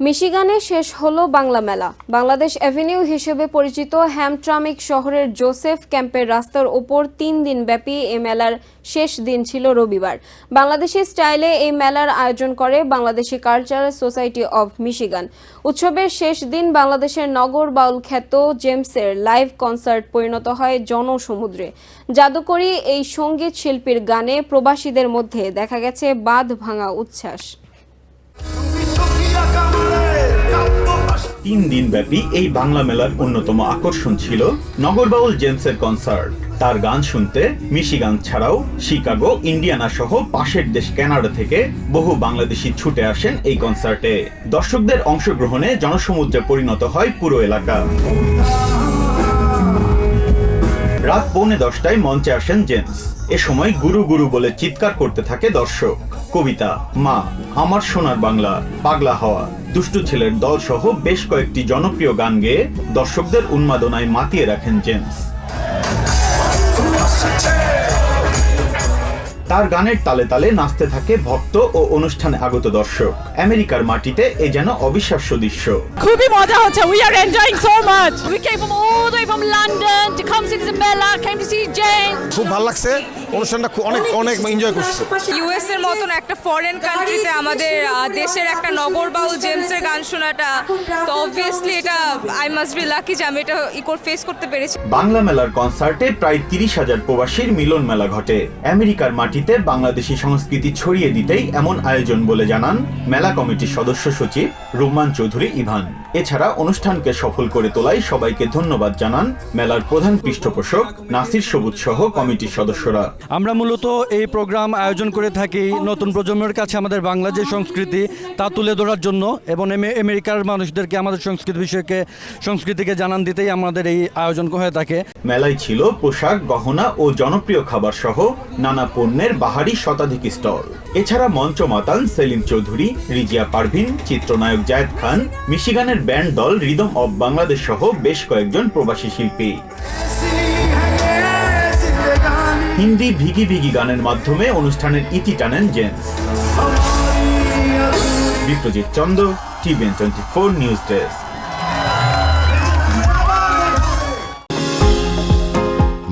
মিশিগানে শেষ হলো বাংলা মেলা। বাংলাদেশ অ্যাভিনিউ হিসেবে পরিচিত হ্যামট্রামিক শহরের জোসেফ ক্যাম্পের রাস্তার ওপর তিন দিন ব্যাপী এই মেলার শেষ দিন ছিল রবিবার। বাংলাদেশি স্টাইলে এই মেলার আয়োজন করে Bangladeshi Cultural Society of Michigan. উৎসবের শেষ দিন বাংলাদেশের নগর বাউল খ্যাত জেমসের লাইভ কনসার্ট পরিণত হয় জনসমুদ্রে। জাদুকরী এই সংগীত শিল্পীর গানে প্রবাসীদের মধ্যে দেখা গেছে বাঁধ ভাঙা উচ্ছ্বাস। তিন দিন ব্যাপী এই বাংলা মেলার অন্যতম আকর্ষণ ছিল নগরবাউল জেমসের কনসার্ট তার গান শুনতে মিশিগান ছাড়াও শিকাগো, ইন্ডিয়ানা সহ পাশের দেশ কানাডা থেকে বহু বাংলাদেশি ছুটে আসেন এই কনসার্টে দর্শকদের অংশগ্রহণে জনসমুদ্রে পরিণত হয় পুরো এলাকা। রাত পৌনে দশটায় মঞ্চে আসেন জেমস। এ সময় গুরু গুরু বলে চিৎকার করতে থাকে দর্শক। কবিতা, মা, আমার সোনার বাংলা, পাগলা হওয়া, দুষ্টু ছেলের দল সহ বেশ কয়েকটি জনপ্রিয় গান গেয়ে দর্শকদের উন্মাদনায় মাতিয়ে রাখেন জেমস। তার গানের তালে তালে নাচতে থাকে ভক্ত ও অনুষ্ঠানে আগত দর্শক। আমেরিকার মাটিতে এ যেন অবিশ্বাস্য দৃশ্য। খুবই মজা হচ্ছে we are enjoying so much we came from all the way from London to come see this mela came to C gen খুব ভালো লাগছে অনুষ্ঠানটা খুব অনেক অনেক এনজয় করছে। ইউএস এর মতন একটা ফরেন কান্ট্রিতে আমাদের দেশের একটা নগর বাউল জেমসের গান শোনাটা তো অবভিয়াসলি এটা আই মাস্ট বি লাকি যে আমি এটা ইকোর ফেস করতে পেরেছি। বাংলা মেলার কনসার্টে প্রায় তিরিশ হাজার প্রবাসীর মিলন মেলা ঘটে। আমেরিকার মাটিতে বাংলাদেশি সংস্কৃতি ছড়িয়ে দিতেই এমন আয়োজন বলে জানান মেলা কমিটির সদস্য সচিব রুম্মান চৌধুরী ইভান। এছাড়া অনুষ্ঠানকে সফল করে তোলায় সবাইকে ধন্যবাদ জানান মেলার প্রধান পৃষ্ঠপোষক নাসির সবুজ সহ কমিটির সদস্যরা। আমরা মূলত এই প্রোগ্রাম আয়োজন করে থাকি নতুন প্রজন্মের কাছে আমাদের বাংলা যে সংস্কৃতি তা তুলে ধরার জন্য এবং আমেরিকার মানুষদেরকে আমাদের সংস্কৃতি বিষয়কে সংস্কৃতিকে জানান দিতেই আমাদের এই আয়োজন হয়ে থাকে। মেলায় ছিল পোশাক গহনা ও জনপ্রিয় খাবার সহ নানা পণ্যের বাহারি শতাধিক স্টল। এছাড়া মঞ্চ মাতান সেলিম চৌধুরী, রিজিয়া পারভিন, চিত্রনায়ক জায়েদ খান, মিশিগানের ব্যান্ড দল রিদম অব বাংলাদেশ সহ বেশ কয়েকজন প্রবাসী শিল্পী। হিন্দি ভিগি ভিগি গানের মাধ্যমে অনুষ্ঠানের ইতি টানেন James. Biprajit Chanda, TVN twenty four news desk.